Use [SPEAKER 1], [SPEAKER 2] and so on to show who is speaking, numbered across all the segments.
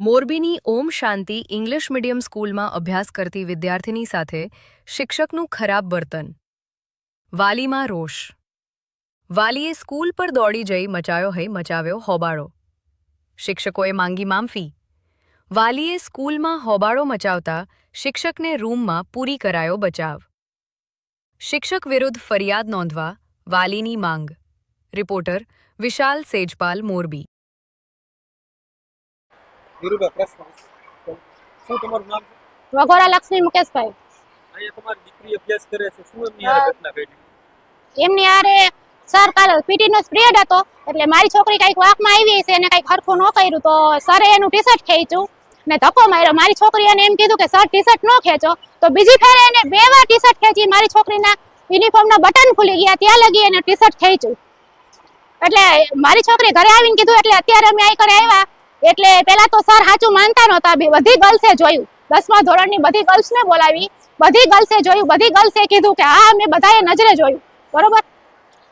[SPEAKER 1] મોરબીની ઓમ શાંતિ English medium સ્કૂલમાં અભ્યાસ કરતી વિદ્યાર્થીની સાથે શિક્ષકનું ખરાબ વર્તન. વાલીમાં રોષ. વાલીએ સ્કૂલ પર દોડી જઈ મચાયો હૈ મચાવ્યો હોબાળો. શિક્ષકોએ માંગી માફી. વાલીએ સ્કૂલમાં હોબાળો મચાવતા શિક્ષકને રૂમમાં પૂરી કરાયો બચાવ. શિક્ષક વિરુદ્ધ ફરિયાદ નોંધવા વાલીની માંગ. રિપોર્ટર વિશાલ સેજપાલ, મોરબી.
[SPEAKER 2] ધીરુભાઈ પ્રશ્ન શું તમારું નામ છે?
[SPEAKER 3] વઘોરા લક્ષ્મી મુકેશભાઈ.
[SPEAKER 2] અહીંયા તમારી દીકરી અભ્યાસ કરે છે. શું એમની હારે ઘટના ઘટી?
[SPEAKER 3] એમની હારે સર કાલે પીટી નો સ્પ્રેડ હતો એટલે મારી છોકરી કંઈક વાકમાં આવી છે એને કંઈક હરખું ન કર્યું તો સરે એનું ટી શર્ટ ખેંચ્યું ને ધક્કો માર્યો. મારી છોકરીને એમ કીધું કે સર ટી શર્ટ ન ખેંચો. તો બીજી ફેરે એને બે વાર ટી શર્ટ ખેંચી મારી છોકરીના યુનિફોર્મના બટન ખુલી ગયા. ત્યાં લગી એને ટી શર્ટ ખેંચ્યું. એટલે મારી છોકરી ઘરે આવીને કીધું એટલે અત્યારે અમે આઈ કરે આવ્યા. એટલે પેલા તો સર સાચું માનતા નહોતા. બધી ગર્લ્સે જોયું. દસમા ધોરણની બધી ગર્લ્સને બોલાવી. બધી ગર્લ્સે જોયું. બધી ગર્લ્સે કીધું કે હા અમે બધાએ નજરે જોયું. બરોબર?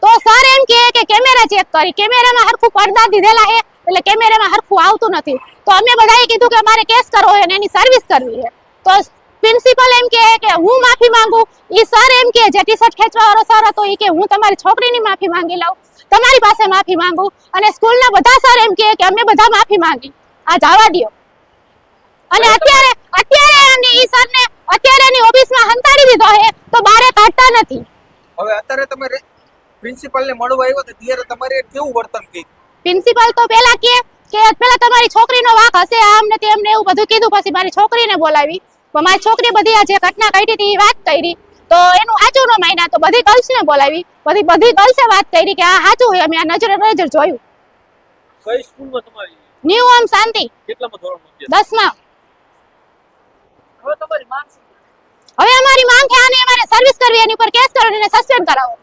[SPEAKER 3] તો સર એમ કહે કે કેમેરા ચેક કરી. કેમેરામાં હરખું પડદા દીધેલા છે. એટલે કેમેરામાં હરખું આવતું નથી. તો અમે બધાએ કીધું કે અમારે કેસ કરવો હોય અને એની સર્વિસ કરવી છે. તો પ્રિન્સિપલ એમ કહે કે હું માફી માંગુ એ સર એમ કે જે ટી શર્ટ ખેંચવા વાળો સર હતો એ કે હું તમારી છોકરીની માફી માંગી લઉં તમારી પાસે માફી માંગુ. અને સ્કૂલના બધા સર એમ કહે કે અમે બધા માફી માંગી આ જવા દ્યો. અને અત્યારે અત્યારે એની ઈ સરને અત્યારે એની ઓફિસમાં હંતાડી દીધો છે તો બારે કાઢતા નથી.
[SPEAKER 2] હવે અત્યારે તમે પ્રિન્સિપલને મળવા આવ્યો તો ત્યારે તમારે કેવું વર્તન કર્યું?
[SPEAKER 3] પ્રિન્સિપલ તો પેલા કે કે પેલા તમારી છોકરીનો વાક હશે આમ ને તેમ ને એવું બધું કીધું પછી મારી છોકરીને બોલાવી. પણ મારી છોકરી બધી આ જે ઘટના કરી હતી એ વાત કરી. તો એનું સાચું ન માન્યા તો બધી ગર્લ્સને બોલાવી. બધી બધી ગર્લ્સે વાત કરી કે આ સાચું હોય અમે આ નજરે નજર જોયું.
[SPEAKER 2] કઈ સ્કૂલમાં તમારી?
[SPEAKER 3] ન્યુ ઓમ શાંતિ.
[SPEAKER 2] કેટલામાં ધોરણમાં અભ્યાસ
[SPEAKER 3] દસમાં.
[SPEAKER 2] હવે તમારી માંગ
[SPEAKER 3] હવે અમારી માંગ છે આને અમારે સર્વિસ કરવી એની ઉપર કેસ કરો અને સસ્પેન્ડ કરાવો